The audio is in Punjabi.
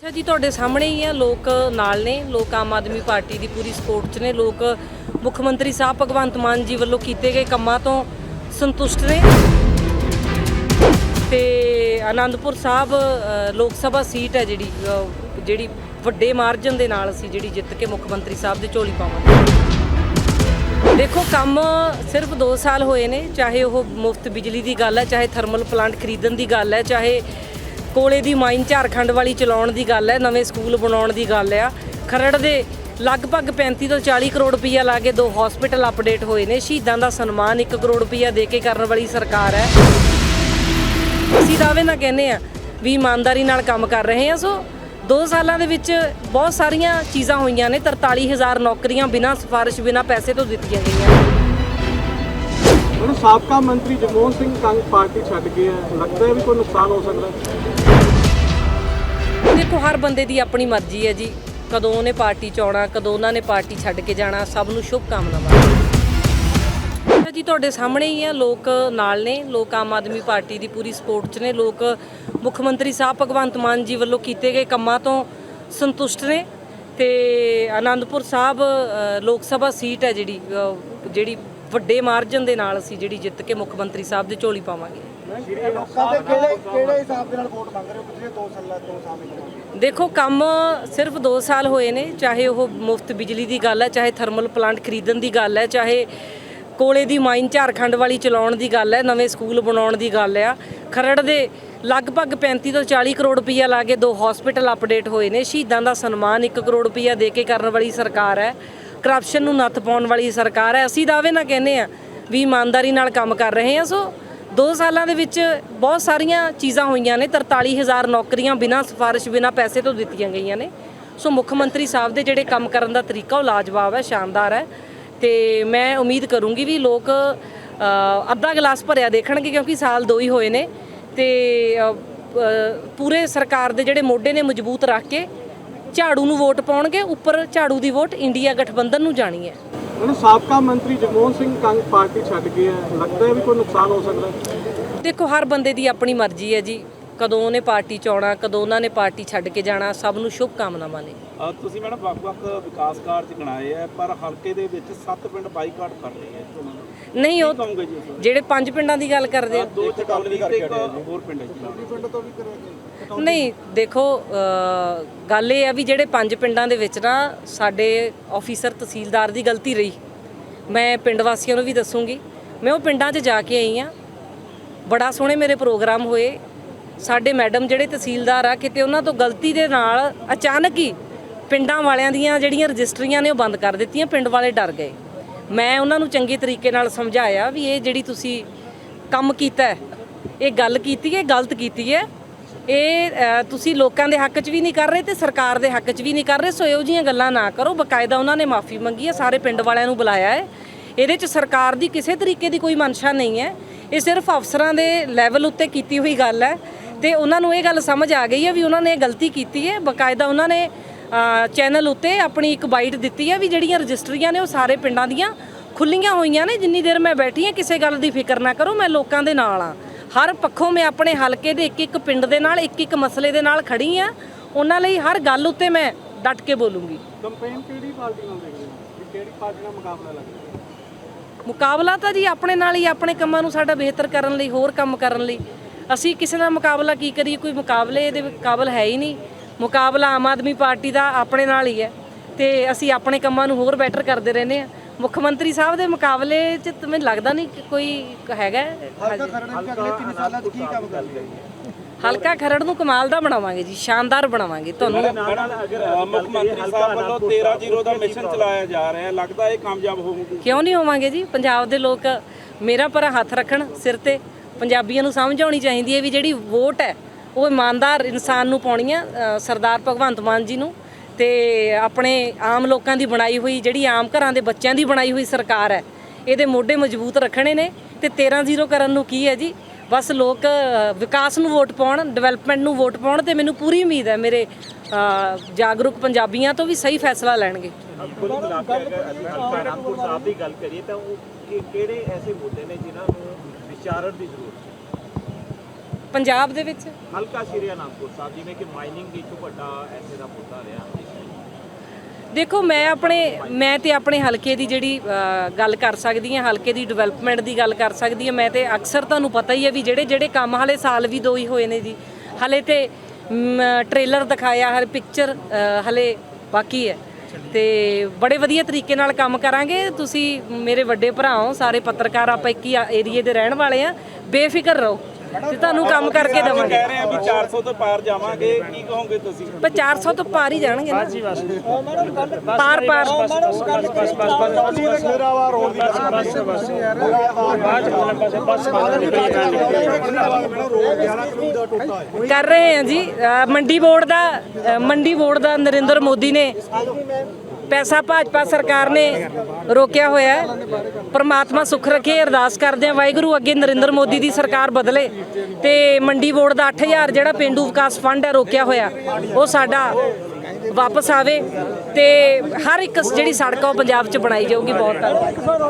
ਅੱਛਾ ਜੀ, ਤੁਹਾਡੇ ਸਾਹਮਣੇ ਹੀ ਆ, ਲੋਕ ਨਾਲ ਨੇ, ਲੋਕ ਆਮ ਆਦਮੀ ਪਾਰਟੀ ਦੀ ਪੂਰੀ ਸਪੋਰਟ 'ਚ ਨੇ, ਲੋਕ ਮੁੱਖ ਮੰਤਰੀ ਸਾਹਿਬ ਭਗਵੰਤ ਮਾਨ ਜੀ ਵੱਲੋਂ ਕੀਤੇ ਗਏ ਕੰਮਾਂ ਤੋਂ ਸੰਤੁਸ਼ਟ ਨੇ। ਤੇ ਆਨੰਦਪੁਰ ਸਾਹਿਬ ਲੋਕ ਸਭਾ ਸੀਟ ਹੈ ਜਿਹੜੀ ਜਿਹੜੀ ਵੱਡੇ ਮਾਰਜਨ ਦੇ ਨਾਲ ਅਸੀਂ ਜਿਹੜੀ ਜਿੱਤ ਕੇ ਮੁੱਖ ਮੰਤਰੀ ਸਾਹਿਬ ਦੇ ਝੋਲੀ ਪਾਵਾਂਗੇ। ਦੇਖੋ, ਕੰਮ ਸਿਰਫ 2 ਸਾਲ ਹੋਏ ਨੇ, ਚਾਹੇ ਉਹ ਮੁਫਤ ਬਿਜਲੀ ਦੀ ਗੱਲ ਹੈ, ਚਾਹੇ ਥਰਮਲ ਪਲਾਂਟ ਖਰੀਦਣ ਦੀ ਗੱਲ ਹੈ, ਚਾਹੇ ਕੋਲੇ ਦੀ ਮਾਈਨ ਝਾਰਖੰਡ ਵਾਲੀ ਚਲਾਉਣ ਦੀ ਗੱਲ ਹੈ, ਨਵੇਂ ਸਕੂਲ ਬਣਾਉਣ ਦੀ ਗੱਲ ਆ ਖਰੜ ਦੇ ਲਗਭਗ 35 ਤੋਂ 40 ਕਰੋੜ ਰੁਪਈਆ ਲਾ ਕੇ ਦੋ ਹਸਪੀਟਲ ਅਪਡੇਟ ਹੋਏ ਨੇ। ਸ਼ਹੀਦਾਂ ਦਾ ਸਨਮਾਨ 1 ਕਰੋੜ ਰੁਪਈਆ ਦੇ ਕੇ ਕਰਨ ਵਾਲੀ ਸਰਕਾਰ ਹੈ। ਅਸੀਂ ਦਾਅਵੇ ਨਾਲ ਕਹਿੰਦੇ ਆ ਵੀ ਇਮਾਨਦਾਰੀ ਨਾਲ ਕੰਮ ਕਰ ਰਹੇ ਆ ਸੋ 2 ਸਾਲਾਂ ਦੇ ਵਿੱਚ ਬਹੁਤ ਸਾਰੀਆਂ ਚੀਜ਼ਾਂ ਹੋਈਆਂ ਨੇ। 43000 ਨੌਕਰੀਆਂ ਬਿਨਾਂ, ਸਿਫਾਰਿਸ਼ ਬਿਨਾਂ ਪੈਸੇ ਤੋਂ ਦਿੱਤੀਆਂ ਗਈਆਂ ਮੈਨੂੰ ਸਾਬਕਾ ਮੰਤਰੀ ਜਗਮੋਹਨ ਸਿੰਘ ਕੰਗ ਪਾਰਟੀ ਛੱਡ ਗਏ ਆ ਲੱਗਦਾ ਹੈ ਵੀ ਕੋਈ ਨੁਕਸਾਨ ਹੋ ਸਕਦਾ ਦੇਖੋ, ਹਰ ਬੰਦੇ ਦੀ ਆਪਣੀ ਮਰਜ਼ੀ ਹੈ ਜੀ। ਕਦੋਂ ਉਹਨੇ ਪਾਰਟੀ ਚ ਆਉਣਾ, ਕਦੋਂ ਉਹਨਾਂ ਨੇ ਪਾਰਟੀ ਛੱਡ ਕੇ ਜਾਣਾ, ਸਭ ਨੂੰ ਸ਼ੁਭ ਕਾਮਨਾਵਾਂ ਜੀ, ਤੁਹਾਡੇ ਸਾਹਮਣੇ ਹੀ ਆ, ਲੋਕ ਨਾਲ ਨੇ, ਲੋਕ ਆਮ ਆਦਮੀ ਪਾਰਟੀ ਦੀ ਪੂਰੀ ਸਪੋਰਟ 'ਚ ਨੇ। ਲੋਕ ਮੁੱਖ ਮੰਤਰੀ ਸਾਹਿਬ ਭਗਵੰਤ ਮਾਨ ਜੀ ਵੱਲੋਂ ਕੀਤੇ ਗਏ ਕੰਮਾਂ ਤੋਂ ਸੰਤੁਸ਼ਟ ਨੇ। ਤੇ ਆਨੰਦਪੁਰ ਸਾਹਿਬ ਲੋਕ ਸਭਾ ਸੀਟ ਹੈ ਜਿਹੜੀ ਜਿਹੜੀ ਵੱਡੇ ਮਾਰਜਨ ਦੇ ਨਾਲ ਅਸੀਂ ਜਿਹੜੀ ਜਿੱਤ ਕੇ ਮੁੱਖ ਮੰਤਰੀ ਸਾਹਿਬ ਦੇ ਝੋਲੀ ਪਾਵਾਂਗੇ। ਲੋਕਾਂ ਦੇ ਕਿਹੜੇ ਕਿਹੜੇ ਹਿਸਾਬ ਦੇ ਨਾਲ ਵੋਟ ਮੰਗ ਰਹੇ ਹੋ ਪਿਛਲੇ 2 ਸਾਲਾਂ 2 ਸਾਲ ਦੇਖੋ, ਕੰਮ ਸਿਰਫ 2 ਸਾਲ ਹੋਏ ਨੇ, ਚਾਹੇ ਉਹ ਮੁਫਤ ਬਿਜਲੀ ਦੀ ਗੱਲ ਹੈ, ਚਾਹੇ ਥਰਮਲ ਪਲਾਂਟ ਖਰੀਦਣ ਦੀ ਗੱਲ ਹੈ, ਚਾਹੇ ਕੋਲੇ ਦੀ ਮਾਈਨ ਝਾਰਖੰਡ ਵਾਲੀ ਚਲਾਉਣ ਦੀ ਗੱਲ ਹੈ, ਨਵੇਂ ਸਕੂਲ ਬਣਾਉਣ ਦੀ ਗੱਲ ਆ। ਖਰੜ ਦੇ ਲਗਭਗ 35 ਤੋਂ 40 ਕਰੋੜ ਰੁਪਈਆ ਲਾ ਕੇ ਦੋ ਹਸਪੀਟਲ ਅਪਡੇਟ ਹੋਏ ਨੇ। ਸ਼ਹੀਦਾਂ ਦਾ ਸਨਮਾਨ 1 ਕਰੋੜ ਰੁਪਈਆ ਦੇ ਕੇ ਕਰਨ ਵਾਲੀ ਸਰਕਾਰ ਹੈ। ਕਰਪਸ਼ਨ ਨੂੰ ਨੱਥ ਪਾਉਣ ਵਾਲੀ ਸਰਕਾਰ ਹੈ, ਅਸੀਂ ਦਾਅਵੇ ਨਾਲ ਕਹਿੰਦੇ ਆ ਵੀ ਇਮਾਨਦਾਰੀ ਨਾਲ ਕੰਮ ਕਰ ਰਹੇ ਆ ਸੋ 2 ਸਾਲਾਂ ਦੇ ਵਿੱਚ ਬਹੁਤ ਸਾਰੀਆਂ ਚੀਜ਼ਾਂ ਹੋਈਆਂ ਨੇ 43000 ਨੌਕਰੀਆਂ ਬਿਨਾਂ ਸਿਫਾਰਿਸ਼, ਬਿਨਾਂ ਪੈਸੇ ਤੋਂ ਦਿੱਤੀਆਂ ਗਈਆਂ ਨੇ। ਸੋ ਮੁੱਖ ਮੰਤਰੀ ਸਾਹਿਬ ਦੇ ਜਿਹੜੇ ਕੰਮ ਕਰਨ ਦਾ ਤਰੀਕਾ, ਉਹ ਲਾਜਵਾਬ ਹੈ, ਸ਼ਾਨਦਾਰ ਹੈ। ਤੇ ਮੈਂ ਉਮੀਦ ਕਰੂੰਗੀ ਵੀ ਲੋਕ ਅੱਧਾ ਗਲਾਸ ਭਰਿਆ ਦੇਖਣਗੇ ਕਿਉਂਕਿ ਸਾਲ ਦੋ ਹੀ ਹੋਏ ਨੇ। ਤੇ ਪੂਰੇ ਸਰਕਾਰ ਦੇ ਜਿਹੜੇ ਮੋਢੇ ਨੇ ਮਜ਼ਬੂਤ ਰੱਖ ਕੇ ਝਾੜੂ ਨੂੰ ਵੋਟ ਪਾਉਣਗੇ ਉੱਪਰ ਝਾੜੂ ਦੀ ਵੋਟ ਇੰਡੀਆ ਗਠਬੰਧਨ ਨੂੰ ਜਾਣੀ ਹੈ। ਮੈਨੂੰ ਸਾਬਕਾ ਮੰਤਰੀ ਜਗਮੋਹਨ ਸਿੰਘ ਕੰਗ ਪਾਰਟੀ ਛੱਡ ਗਏ ਆ ਲੱਗਦਾ ਹੈ ਵੀ ਕੋਈ ਨੁਕਸਾਨ ਹੋ ਸਕਦਾ ਹੈ। ਦੇਖੋ ਹਰ ਬੰਦੇ ਦੀ ਆਪਣੀ ਮਰਜ਼ੀ ਹੈ ਜੀ। ਕਦੋਂ ਉਹਨੇ ਪਾਰਟੀ ਚ ਆਉਣਾ ਕਦੋਂ ਉਹਨਾਂ ਨੇ ਪਾਰਟੀ ਛੱਡ ਕੇ ਜਾਣਾ ਸਭ ਨੂੰ ਸ਼ੁਭ ਕਾਮਨਾਵਾਂ ਨੇ ਅ, ਤੁਸੀਂ ਮੈਡਮ ਵੱਖ-ਵੱਖ ਵਿਕਾਸ ਕਾਰਜ ਗਿਣਾਏ ਆ ਪਰ ਹਲਕੇ ਦੇ ਵਿੱਚ ਸੱਤ ਪਿੰਡ ਬਾਈਕਾਟ ਕਰ ਰਹੇ ਆ ਚੋਣਾਂ ਨੂੰ। ਨਹੀਂ ਉਹ ਕਹੋਗੇ ਜੀ ਇਸ ਬਾਰੇ? ਜਿਹੜੇ ਪੰਜ ਪਿੰਡਾਂ ਦੀ ਗੱਲ ਕਰਦੇ ਆ। ਦੋ ਚਕਾਲੀ ਤੇ ਇੱਕ ਹੋਰ ਪਿੰਡ ਹੈ ਜੀ। ਪਿੰਡ ਤੋਂ ਵੀ ਕਰੇ ਨਹੀਂ ਦੇਖੋ ਅ, ਗੱਲ ਇਹ ਆ ਵੀ ਜਿਹੜੇ ਪੰਜ ਪਿੰਡਾਂ ਦੇ ਵਿੱਚ ਨਾ ਸਾਡੇ ਆਫੀਸਰ ਤਹਿਸੀਲਦਾਰ ਦੀ ਗਲਤੀ ਰਹੀ। ਮੈਂ ਪਿੰਡ ਵਾਸੀਆਂ ਨੂੰ ਵੀ ਦੱਸੂਗੀ। ਮੈਂ ਉਹ ਪਿੰਡਾਂ 'ਚ ਜਾ ਕੇ ਆਈ ਆ। ਬੜਾ ਸੋਹਣੇ ਮੇਰੇ ਪ੍ਰੋਗਰਾਮ ਹੋਏ। ਸਾਡੇ ਮੈਡਮ ਜਿਹੜੇ ਤਹਿਸੀਲਦਾਰ ਆ, ਕਿਤੇ ਉਹਨਾਂ ਤੋਂ ਗਲਤੀ ਦੇ ਨਾਲ ਅਚਾਨਕ ਹੀ ਪਿੰਡਾਂ ਵਾਲਿਆਂ ਦੀਆਂ ਜਿਹੜੀਆਂ ਰਜਿਸਟਰੀਆਂ ਨੇ ਉਹ ਬੰਦ ਕਰ ਦਿੱਤੀਆਂ, ਪਿੰਡ ਵਾਲੇ ਡਰ ਗਏ। ਮੈਂ ਉਹਨਾਂ ਨੂੰ ਚੰਗੇ ਤਰੀਕੇ ਨਾਲ ਸਮਝਾਇਆ ਵੀ ਇਹ ਜਿਹੜੀ ਤੁਸੀਂ ਕੰਮ ਕੀਤਾ ਇਹ ਗੱਲ ਕੀਤੀ ਹੈ, ਗਲਤ ਕੀਤੀ ਹੈ। ਇਹ ਤੁਸੀਂ ਲੋਕਾਂ ਦੇ ਹੱਕ 'ਚ ਵੀ ਨਹੀਂ ਕਰ ਰਹੇ ਤੇ ਸਰਕਾਰ ਦੇ ਹੱਕ 'ਚ ਵੀ ਨਹੀਂ ਕਰ ਰਹੇ, ਸੋ ਇਹੋ ਜਿਹੀਆਂ ਗੱਲਾਂ ਨਾ ਕਰੋ। ਬਕਾਇਦਾ ਉਹਨਾਂ ਨੇ ਮਾਫੀ ਮੰਗੀ ਹੈ, ਸਾਰੇ ਪਿੰਡ ਵਾਲਿਆਂ ਨੂੰ ਬੁਲਾਇਆ ਹੈ। ਇਹਦੇ 'ਚ ਸਰਕਾਰ ਦੀ ਕਿਸੇ ਤਰੀਕੇ ਦੀ ਕੋਈ ਮਨਸ਼ਾ ਨਹੀਂ ਹੈ। ਇਹ ਸਿਰਫ ਅਫਸਰਾਂ ਦੇ ਲੈਵਲ ਉੱਤੇ ਕੀਤੀ ਹੋਈ ਗੱਲ ਹੈ। ਤੇ ਉਹਨਾਂ ਨੂੰ ਇਹ ਗੱਲ ਸਮਝ ਆ ਗਈ ਹੈ ਵੀ ਉਹਨਾਂ ਨੇ ਇਹ ਗਲਤੀ ਕੀਤੀ ਹੈ। ਬਕਾਇਦਾ ਉਹਨਾਂ ਨੇ ਚੈਨਲ ਉੱਤੇ ਆਪਣੀ ਇੱਕ ਬਾਈਟ ਦਿੱਤੀ ਹੈ ਵੀ ਜਿਹੜੀਆਂ ਰਜਿਸਟਰੀਆਂ ਨੇ ਉਹ ਸਾਰੇ ਪਿੰਡਾਂ ਦੀਆਂ ਖੁੱਲੀਆਂ ਹੋਈਆਂ ਨੇ। ਜਿੰਨੀ ਦੇਰ ਮੈਂ ਬੈਠੀ ਹਾਂ ਕਿਸੇ ਗੱਲ ਦੀ ਫਿਕਰ ਨਾ ਕਰੋ ਮੈਂ ਲੋਕਾਂ ਦੇ ਨਾਲ ਆ ਹਰ ਪੱਖੋਂ ਮੈਂ ਆਪਣੇ ਹਲਕੇ ਦੇ ਇੱਕ ਇੱਕ ਪਿੰਡ ਦੇ ਨਾਲ ਇੱਕ ਇੱਕ ਮਸਲੇ ਦੇ ਨਾਲ ਖੜੀ ਆ ਉਹਨਾਂ ਲਈ ਹਰ ਗੱਲ ਉੱਤੇ ਮੈਂ ਡਟ ਕੇ ਬੋਲੂੰਗੀ। ਕੰਪੇਨ ਕਿਹੜੀ ਪਾਰਟੀ ਨਾਲ ਦੇਖਦੇ ਹੋ? ਕਿਹੜੀ ਪਾਰਟੀ ਨਾਲ ਮੁਕਾਬਲਾ ਲੱਗਦਾ ਮੁਕਾਬਲਾ ਤਾਂ ਜੀ ਆਪਣੇ ਨਾਲ ਹੀ ਆਪਣੇ ਕੰਮਾਂ ਨੂੰ ਸਾਡਾ ਬਿਹਤਰ ਕਰਨ ਲਈ ਹੋਰ ਕੰਮ ਕਰਨ ਲਈ। ਅਸੀਂ ਕਿਸੇ ਨਾਲ ਮੁਕਾਬਲਾ ਕੀ ਕਰੀਏ? ਕੋਈ ਮੁਕਾਬਲੇ ਦੇ ਕਾਬਲ ਹੈ ਹੀ ਨਹੀਂ। ਮੁਕਾਬਲਾ ਆਮ ਆਦਮੀ ਪਾਰਟੀ ਦਾ ਆਪਣੇ ਨਾਲ ਹੀ ਹੈ ਤੇ ਅਸੀਂ ਆਪਣੇ ਕੰਮਾਂ ਨੂੰ ਹੋਰ ਬੈਟਰ ਕਰਦੇ ਰਹਿੰਦੇ ਆ ਮੁੱਖ ਮੰਤਰੀ ਸਾਹਿਬ ਦੇ ਮੁਕਾਬਲੇ 'ਚ ਮੈਨੂੰ ਲੱਗਦਾ ਨਹੀਂ ਕਿ ਕੋਈ ਹੈਗਾ। ਹਲਕਾ ਖਰੜ ਵਿੱਚ ਅਗਲੇ 3 ਸਾਲਾਂ 'ਚ ਕੀ ਕੰਮ ਕਰੇਗਾ ਹਲਕਾ ਖਰੜ ਨੂੰ ਕਮਾਲ ਦਾ ਬਣਾਵਾਂਗੇ ਜੀ ਸ਼ਾਨਦਾਰ ਬਣਾਵਾਂਗੇ ਤੁਹਾਨੂੰ। ਮੁੱਖ ਮੰਤਰੀ ਸਾਹਿਬ ਵੱਲੋਂ 13-0 ਦਾ ਮਿਸ਼ਨ ਚਲਾਇਆ ਜਾ ਰਿਹਾ ਹੈ। ਲੱਗਦਾ ਇਹ ਕਾਮਯਾਬ ਹੋਊਗੀ। ਕਿਉਂ ਨਹੀਂ ਹੋਵਾਂਗੇ ਜੀ? ਪੰਜਾਬ ਦੇ ਲੋਕ ਮੇਰਾ ਪਰ ਹੱਥ ਰੱਖਣ ਸਿਰ ਤੇ ਪੰਜਾਬੀਆਂ ਨੂੰ ਸਮਝ ਆਉਣੀ ਚਾਹੀਦੀ ਹੈ ਵੀ ਜਿਹੜੀ ਵੋਟ ਹੈ, ਉਹ ਇਮਾਨਦਾਰ ਇਨਸਾਨ ਨੂੰ ਪਾਉਣੀ ਆ ਸਰਦਾਰ ਭਗਵੰਤ ਮਾਨ ਜੀ ਨੂੰ ਤੇ ਆਪਣੇ ਆਮ ਲੋਕਾਂ ਦੀ ਬਣਾਈ ਹੋਈ ਜਿਹੜੀ ਆਮ ਘਰਾਂ ਦੇ ਬੱਚਿਆਂ ਦੀ ਬਣਾਈ ਹੋਈ ਸਰਕਾਰ ਹੈ, ਇਹਦੇ ਮੋਢੇ ਮਜ਼ਬੂਤ ਰੱਖਣੇ ਨੇ ਤੇ 13-0 ਕਰਨ ਨੂੰ ਕੀ ਹੈ ਜੀ? ਬਸ ਲੋਕ ਵਿਕਾਸ ਨੂੰ ਵੋਟ ਪਾਉਣ, ਡਿਵੈਲਪਮੈਂਟ ਨੂੰ ਵੋਟ ਪਾਉਣ ਤੇ ਮੈਨੂੰ ਪੂਰੀ ਉਮੀਦ ਹੈ ਮੇਰੇ ਜਾਗਰੂਕ ਪੰਜਾਬੀਆਂ ਤੋਂ ਵੀ ਸਹੀ ਫੈਸਲਾ ਲੈਣਗੇ। ਕੁੱਲ ਸਾਹਿਬ ਦੀ ਗੱਲ ਕਰੀਏ ਤਾਂ ਉਹ ਕਿਹੜੇ ਐਸੇ ਮੁੱਦੇ ਨੇ ਜਿਨ੍ਹਾਂ ਨੂੰ ਵਿਚਾਰਨ ਦੀ ਜ਼ਰੂਰਤ ਹੈ। ਪੰਜਾਬ ਦੇ ਵਿੱਚ? ਹਲਕਾ ਸ਼੍ਰੀ ਅਨੰਦਪੁਰ ਸਾਹਿਬ ਜਿਵੇਂ ਕਿ ਮਾਈਨਿੰਗ ਦੀ ਇੱਕ ਵੱਡਾ ਐਸੇ ਦਾ ਮੁੱਦਾ ਰਿਹਾ। ਦੇਖੋ ਮੈਂ ਆਪਣੇ ਮੈਂ ਤੇ ਆਪਣੇ ਹਲਕੇ ਦੀ ਜਿਹੜੀ ਅ, ਗੱਲ ਕਰ ਸਕਦੀ ਹਾਂ ਹਲਕੇ ਦੀ ਡਿਵੈਲਪਮੈਂਟ ਦੀ ਗੱਲ ਕਰ ਸਕਦੀ ਹਾਂ ਮੈਂ ਤੇ ਅਕਸਰ ਤੁਹਾਨੂੰ ਪਤਾ ਹੀ ਹੈ ਵੀ ਜਿਹੜੇ ਜਿਹੜੇ ਕੰਮ ਹਲੇ ਸਾਲ ਵੀ ਦੋ ਹੀ ਹੋਏ ਨੇ ਜੀ। ਹਲੇ ਤੇ ਮ, ਟ੍ਰੇਲਰ ਦਿਖਾਇਆ ਹਲੇ ਪਿਕਚਰ ਹਲੇ ਬਾਕੀ ਹੈ। ਤੇ ਬੜੇ ਵਧੀਆ ਤਰੀਕੇ ਨਾਲ ਕੰਮ ਕਰਾਂਗੇ। ਤੁਸੀਂ ਮੇਰੇ ਵੱਡੇ ਭਰਾ ਹੋ, ਸਾਰੇ ਪੱਤਰਕਾਰ, ਆਪਾਂ ਇੱਕ ਹੀ ਏਰੀਏ ਦੇ ਰਹਿਣ ਵਾਲੇ ਆ। ਬੇਫਿਕਰ ਰਹੋ। ਤੇ ਤੁਹਾਨੂੰ ਕੰਮ ਕਰਕੇ ਦੇਵਾਂਗੇ। ਕਹਿ ਰਹੇ ਆ ਵੀ 400 ਤੋਂ ਪਾਰ ਜਾਵਾਂਗੇ। ਕੀ ਕਹੋਗੇ ਤੁਸੀਂ? ਪਰ 400 ਤੋਂ ਪਾਰ ਹੀ ਜਾਣਗੇ ਨਾ। ਪਾਰ ਪਾਰ। ਸ਼ੇਰਾਵਾ ਰੋਡ ਦੀ ਕਰ ਰਹੇ ਹਾਂ। ਜੀ। ਮੰਡੀ ਬੋਰਡ ਦਾ ਮੰਡੀ ਬੋਰਡ ਦਾ ਨਰਿੰਦਰ ਮੋਦੀ ਨੇ ਪੈਸਾ ਭਾਜਪਾ ਸਰਕਾਰ ਨੇ ਰੋਕਿਆ ਹੋਇਆ ਹੈ। ਪਰਮਾਤਮਾ ਸੁੱਖ ਰੱਖੇ, ਅਰਦਾਸ ਕਰਦੇ ਆ ਵਾਹਿਗੁਰੂ ਅੱਗੇ ਨਰਿੰਦਰ ਮੋਦੀ ਦੀ ਸਰਕਾਰ ਬਦਲੇ ਤੇ ਮੰਡੀ ਬੋਰਡ ਦਾ 8000 ਜਿਹੜਾ ਪਿੰਡੂ ਵਿਕਾਸ ਫੰਡ ਹੈ ਰੋਕਿਆ ਹੋਇਆ, ਉਹ ਸਾਡਾ ਵਾਪਸ ਆਵੇ ਤੇ ਹਰ ਇੱਕ ਜਿਹੜੀ ਸੜਕ ਆ, ਉਹ ਪੰਜਾਬ 'ਚ ਬਣਾਈ ਜਾਊਗੀ ਬਹੁਤ। ਧੰਨਵਾਦ